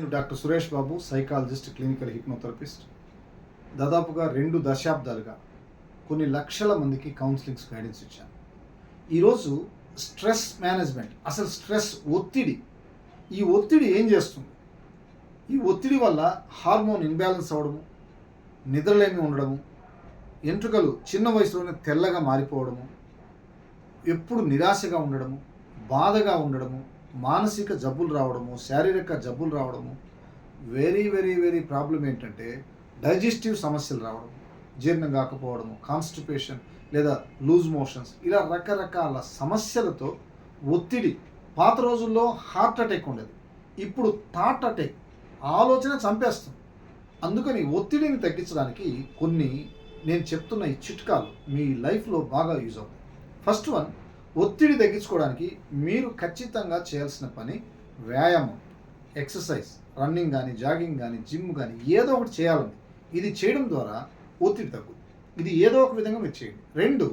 నేను doctor Suresh Babu psychologist clinical hypnotherapist. దాదాపుగా రెండు దశాబ్దాలుగా కొన్ని లక్షల మందికి కౌన్సిలింగ్స్ గైడెన్స్ ఇచ్చాను. ఈరోజు స్ట్రెస్ మేనేజ్మెంట్ అసలు స్ట్రెస్ ఒత్తిడి ఈ ఒత్తిడి ఏం చేస్తుంది? ఈ ఒత్తిడి వల్ల హార్మోన్ ఇన్బ్యాలెన్స్ అవ్వడము నిద్రలేమి ఉండడము ఎంట్రుకలు చిన్న వయసులోనే తెల్లగా మారిపోవడము ఎప్పుడు నిరాశగా ఉండడము బాధగా ఉండడము మానసిక జబ్బులు రావడము శారీరక జబ్బులు రావడము వెరీ వెరీ వెరీ ప్రాబ్లం ఏంటంటే డైజెస్టివ్ సమస్యలు రావడం జీర్ణం కాకపోవడము కాన్స్టిపేషన్ లేదా లూజ్ మోషన్స్ ఇలా రకరకాల సమస్యలతో ఒత్తిడి. పాత రోజుల్లో హార్ట్ అటాక్ ఉండేది. ఇప్పుడు థాట్ అటాక్ ఆలోచన చంపేస్తుంది అందుకని ఒత్తిడిని తగ్గించడానికి కొన్ని నేను చెప్తున్న ఈ చిట్కాలు మీ లైఫ్లో బాగా యూజ్ అవుతాయి. ఫస్ట్ వన్ ఒత్తిడి తగ్గించుకోవడానికి మీరు ఖచ్చితంగా చేయాల్సిన పని వ్యాయామం ఎక్సర్సైజ్ రన్నింగ్ కానీ జాగింగ్ కానీ జిమ్ కానీ ఏదో ఒకటి చేయాలండి. ఇది చేయడం ద్వారా ఒత్తిడి తగ్గుతుంది. ఇది ఏదో ఒక విధంగా మీరు చేయండి. రెండు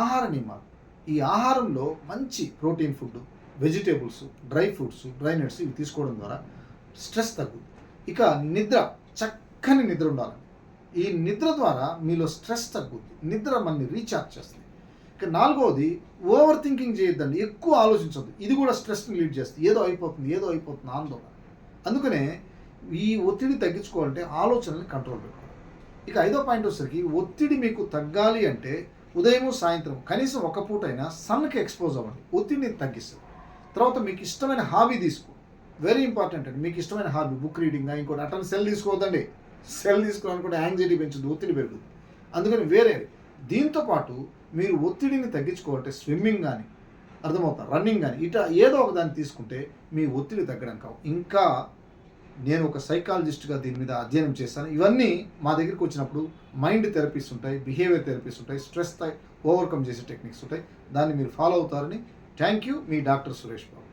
ఆహార నియమాలు. ఈ ఆహారంలో మంచి protein food vegetables dry fruits dry nuts ఇవి తీసుకోవడం ద్వారా స్ట్రెస్ తగ్గుతుంది. ఇక నిద్ర చక్కని నిద్ర ఉండాలి ఈ నిద్ర ద్వారా మీలో స్ట్రెస్ తగ్గుద్ది నిద్ర మనని రీఛార్జ్ చేస్తుంది. ఇక నాలుగవది ఓవర్ థింకింగ్ చేయొద్దండి. ఎక్కువ ఆలోచించొద్దు. ఇది కూడా స్ట్రెస్ని లీడ్ చేస్తుంది. ఏదో అయిపోతుంది ఏదో అయిపోతుంది ఆందోళన అందుకనే ఈ ఒత్తిడి తగ్గించుకోవాలంటే ఆలోచనల్ని కంట్రోల్ పెట్టుకోవాలి. ఇక ఐదో పాయింట్ వచ్చేసరికి ఒత్తిడి మీకు తగ్గాలి అంటే ఉదయం సాయంత్రం కనీసం ఒక పూట అయినా సన్కి ఎక్స్పోజ్ అవ్వండి. ఒత్తిడిని తగ్గిస్తుంది. తర్వాత మీకు ఇష్టమైన హాబీ తీసుకో. వెరీ ఇంపార్టెంట్ అండి. మీకు ఇష్టమైన హాబీ బుక్ రీడింగ్ ఇంకోటి అటన్ సెల్ తీసుకోవద్దండి. సెల్ తీసుకోవాలనుకుంటే యాంగ్జైటీ పెంచుతుంది ఒత్తిడి పెరుగుతుంది అందుకని వేరే దీంతో పాటు మీరు ఒత్తిడిని తగ్గించుకోవాలంటే స్విమ్మింగ్ కానీ అర్థమవుతా? రన్నింగ్ కానీ ఇట ఏదో ఒక దాన్ని తీసుకుంటే మీ ఒత్తిడి తగ్గడం కావు. ఇంకా నేను ఒక సైకాలజిస్ట్గా దీని మీద అధ్యయనం చేస్తాను ఇవన్నీ మా దగ్గరికి వచ్చినప్పుడు మైండ్ థెరపీస్ ఉంటాయి బిహేవియర్ థెరపీస్ ఉంటాయి స్ట్రెస్ ఓవర్కమ్ చేసే టెక్నిక్స్ ఉంటాయి. దాన్ని మీరు ఫాలో అవుతారని థ్యాంక్ యూ మీ డాక్టర్ సురేష్ బాబు.